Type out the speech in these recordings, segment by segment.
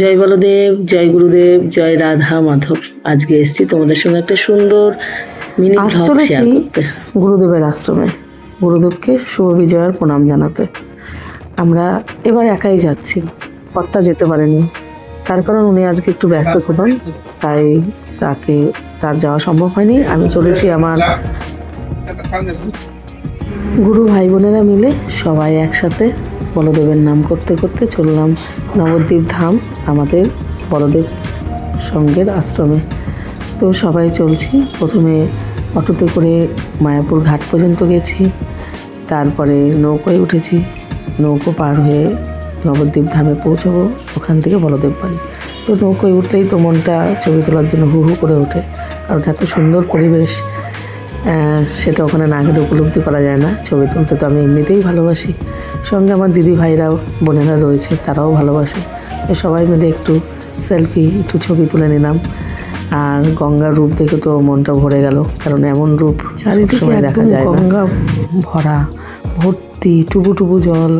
জয় বলদেব জয় গুরুদেব জয় রাধা মাধব। আজকে এসেছি তোমাদের সঙ্গে একটা সুন্দর মিনি চলেছি গুরুদেবের আশ্রমে। গুরুদেবকে শুভ বিজয়ার প্রণাম জানাতে। আমরা এবার একাই যাচ্ছি। কর্তা যেতে পারেনি। তার কারণ উনি আজকে একটু ব্যস্ত ছিলেন তাই তাকে তার যাওয়া সম্ভব হয়নি। আমি চলেছি আমার গুরু ভাই বোনেরা মিলে সবাই একসাথে বলদেবের নাম করতে করতে চললাম নবদ্বীপ ধাম, আমাদের বলদেব সঙ্গের আশ্রমে। তো সবাই চলছি। প্রথমে অটোতে করে মায়াপুর ঘাট পর্যন্ত গেছি। তারপরে নৌকোয় উঠেছি। নৌকো পার হয়ে নবদ্বীপ ধামে পৌঁছবো ওখান থেকে বলদেব বাড়ি। তো নৌকোয় উঠলেই তো মনটা ছবি তোলার জন্য হু হু করে ওঠে, কারণ এত সুন্দর পরিবেশ সেটা ওখানে না গেলে উপলব্ধি করা যায় না। ছবি তুলতে তো আমি এমনিতেই ভালোবাসি। সঙ্গে আমার দিদি ভাইরাও বোনেরা রয়েছে তারাও ভালোবাসে। তো সবাই মিলে একটু সেলফি একটু ছবি তুলে নিলাম। আর গঙ্গার রূপ দেখে তো মনটা ভরে গেল কারণ এমন রূপ সময় দেখা যায় গঙ্গা ভরা ভর্তি টুবু টুবু জল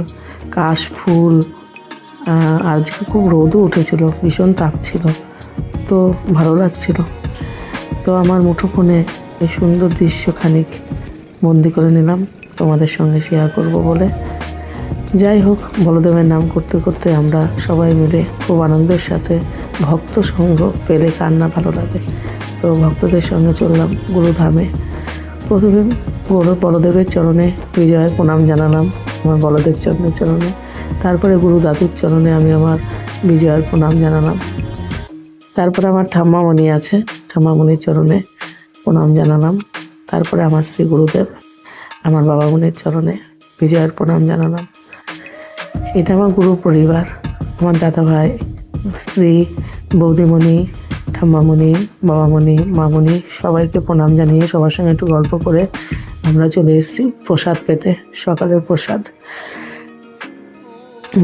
কাশ ফুল আজকে খুব রোদও উঠেছিল ভীষণ তাপ ছিল তো ভালো লাগছিল। তো আমার মুঠোফোনে এই সুন্দর দৃশ্য খানিক বন্দি করে নিলাম তোমাদের সঙ্গে শেয়ার করব বলে। যাই হোক, বলদেবের নাম করতে করতে আমরা সবাই মিলে খুব আনন্দের সাথে ভক্ত সঙ্গ পেলে কান্না ভালো লাগে। তো ভক্তদের সঙ্গে চললাম গুরুধামে। প্রথমে বড় বলদেবের চরণে বিজয়ের প্রণাম জানালাম, আমার বলদেব চরণের চরণে। তারপরে গুরু দাদুর চরণে আমি আমার বিজয়ের প্রণাম জানালাম। তারপরে আমার ঠাম্মামণি আছে, ঠাম্মামণির চরণে প্রণাম জানালাম। তারপরে আমার শ্রী গুরুদেব, আমার বাবা মনির চরণে বিজয়ের প্রণাম জানালাম। এটা আমার গুরু পরিবার, আমার দাদা ভাই, স্ত্রী, বৌদিমণি, ঠাম্মামণি, বাবামণি, মামণি, সবাইকে প্রণাম জানিয়ে সবার সঙ্গে একটু গল্প করে আমরা চলে এসেছি প্রসাদ পেতে, সকালের প্রসাদ।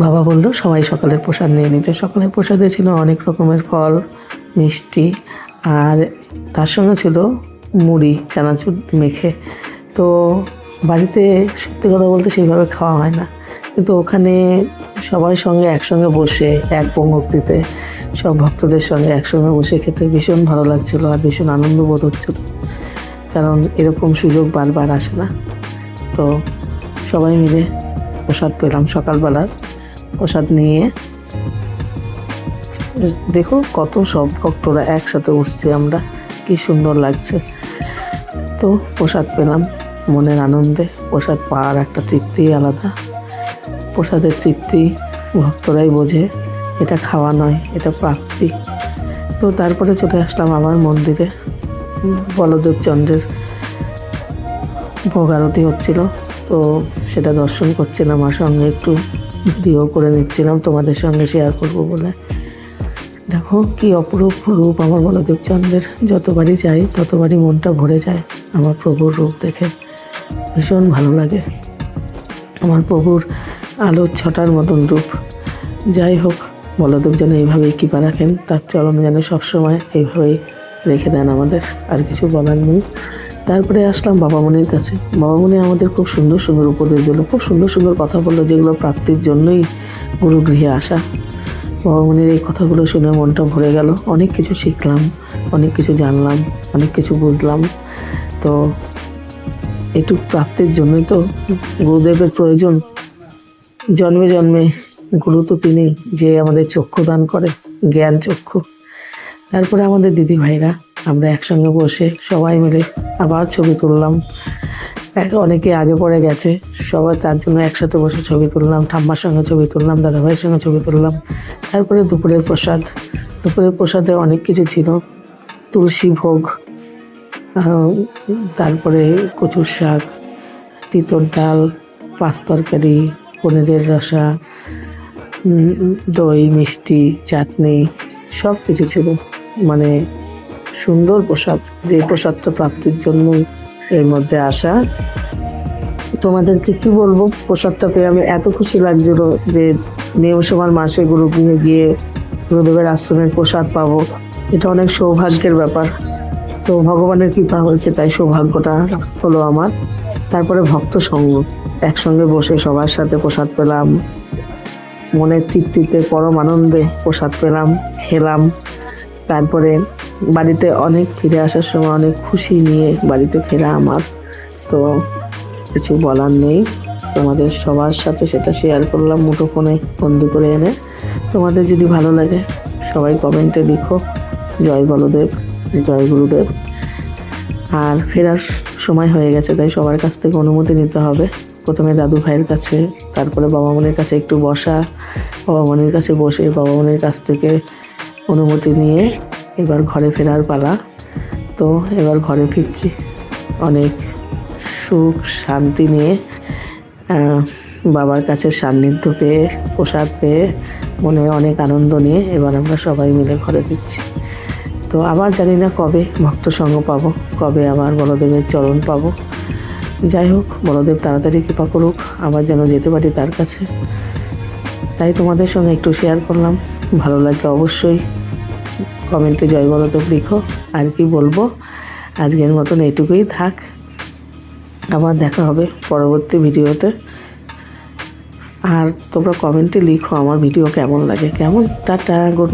বাবা বলল, সবাই সকালের প্রসাদ নিয়ে নিতে। সকালের প্রসাদে ছিল অনেক রকমের ফল, মিষ্টি, আর তার সঙ্গে ছিল মুড়ি, চানাচুর, মেখে। তো বাড়িতে সত্যি কথা বলতে সেইভাবে খাওয়া হয় না। কিন্তু ওখানে সবার সঙ্গে একসঙ্গে বসে, এক পঙ্ক্তিতে সব ভক্তদের সঙ্গে একসঙ্গে বসে খেতে ভীষণ ভালো লাগছিল আর ভীষণ আনন্দ বোধ হচ্ছিল। কারণ এরকম সুযোগ বারবার আসে না। তো সবাই মিলে প্রসাদ পেলাম সকালবেলার প্রসাদ নিয়ে দেখো কত সব ভক্তরা একসাথে বসছি আমরা, কি সুন্দর লাগছে। তো প্রসাদ পেলাম মনের আনন্দে। প্রসাদ পাওয়ার একটা তৃপ্তি আলাদা। প্রসাদের তৃপ্তি ভক্তরাই বোঝে, এটা খাওয়া নয়, এটা প্রাপ্তি। তো তারপরে চলে আসলাম আবার মন্দিরে। বলদেব চন্দ্রের ভোগ আরতি হচ্ছিল, তো সেটা দর্শন করছিলাম আমার সঙ্গে একটু ভিডিও করে নিচ্ছিলাম, তোমাদের সঙ্গে শেয়ার করব বলে। দেখো কি অপরূপ রূপ আমার বলদেব চন্দ্রের যতবারই যাই, ততবারই মনটা ভরে যায় আমার প্রভুর রূপ দেখে। ভীষণ ভালো লাগে। আমার প্রভুর আলোর ছটার মতন রূপ। যাই হোক, বলদেব যেন এইভাবেই কৃপা রাখেন, তার চরণ যেন সবসময় এইভাবেই রেখে দেন আমাদের, আর কিছু বলার নেই। তারপরে আসলাম বাবামণির কাছে। বাবামণি আমাদের খুব সুন্দর সুন্দর উপদেশ দিল, খুব সুন্দর সুন্দর কথা বলল, যেগুলো প্রাপ্তির জন্যই গুরুগৃহে আসা। বাবা বাবামণির এই কথাগুলো শুনে মনটা ভরে গেল। অনেক কিছু শিখলাম, অনেক কিছু জানলাম, অনেক কিছু বুঝলাম। তো একটু প্রাপ্তির জন্যই তো গুরুদেবের প্রয়োজন। জন্মে জন্মে গুরু তো তিনি, যে আমাদের চক্ষু দান করে, জ্ঞান চক্ষু। তারপরে আমাদের দিদি ভাইরা, আমরা একসঙ্গে বসে সবাই মিলে আবার ছবি তুললাম। অনেকে আগে পরে গেছে, সবাই তার জন্য একসাথে বসে ছবি তুললাম, ঠাম্মার সঙ্গে ছবি তুললাম, দাদাভাইয়ের সঙ্গে ছবি তুললাম। তারপরে দুপুরের প্রসাদ, দুপুরের প্রসাদে অনেক কিছু ছিল, তুলসী ভোগ তারপরে কচুর শাক, তিতর ডাল, পাঁচ তরকারি পনিরের রসা দই, মিষ্টি, চাটনি সব কিছু ছিল। মানে সুন্দর প্রসাদ, যে প্রসাদটা প্রাপ্তির জন্য এর মধ্যে আসা। তোমাদেরকে কি বলব, প্রসাদটা পেয়ে আমি এত খুশি লাগছিল যে নিয়মসভার মাসে গুরুগৃহে গিয়ে গুরুদেবের আশ্রমের প্রসাদ পাবো। এটা অনেক সৌভাগ্যের ব্যাপার। তো ভগবানের কৃপা হয়েছে, তাই সৌভাগ্যটা হলো আমার। তারপরে ভক্ত সঙ্গ। একসঙ্গে বসে সবার সাথে প্রসাদ পেলাম। মনের তৃপ্তিতে, পরম আনন্দে প্রসাদ পেলাম, খেলাম। তারপরে বাড়িতে অনেক ফিরে আসার সময় অনেক খুশি নিয়ে বাড়িতে ফেরা আমার। তো কিছু বলার নেই। তোমাদের সবার সাথে সেটা শেয়ার করলাম মুঠোফোনে বন্দি করে এনে। তোমাদের যদি ভালো লাগে, সবাই কমেন্টে লিখো। জয় বলদেব, জয় গুরুদেব। আর ফেরার সময় হয়ে গেছে, তাই সবার কাছ থেকে অনুমতি নিতে হবে। প্রথমে দাদু ভাইয়ের কাছে, তারপরে বাবা মনির কাছে একটু বসা। বাবা মনির কাছে বসে বাবা মনির কাছ থেকে অনুমতি নিয়ে এবার ঘরে ফেরার পালা। তো এবার ঘরে ফিরছি। অনেক সুখ, শান্তি নিয়ে বাবার কাছে সান্নিধ্য পেয়ে, প্রসাদ পেয়ে, মনে অনেক আনন্দ নিয়ে এবার আমরা সবাই মিলে ঘরে ফিরছি। তো আবার জানি না কবে ভক্ত সঙ্গ পাবো। কবে আবার বলদেবের চরণ পাবো। যাই হোক, বলদেব তাড়াতাড়ি কৃপা করুক, আবার যেন যেতে পারি তার কাছে। তাই তোমাদের সঙ্গে একটু শেয়ার করলাম। ভালো লাগলে অবশ্যই কমেন্টে জয় বলদেব লিখো। আর কি বলব? আজকের মতন এটুকুই থাক। আবার দেখা হবে পরবর্তী ভিডিওতে। আর তোমরা কমেন্টে লিখো আমার ভিডিও কেমন লাগে। কেমন? Tata good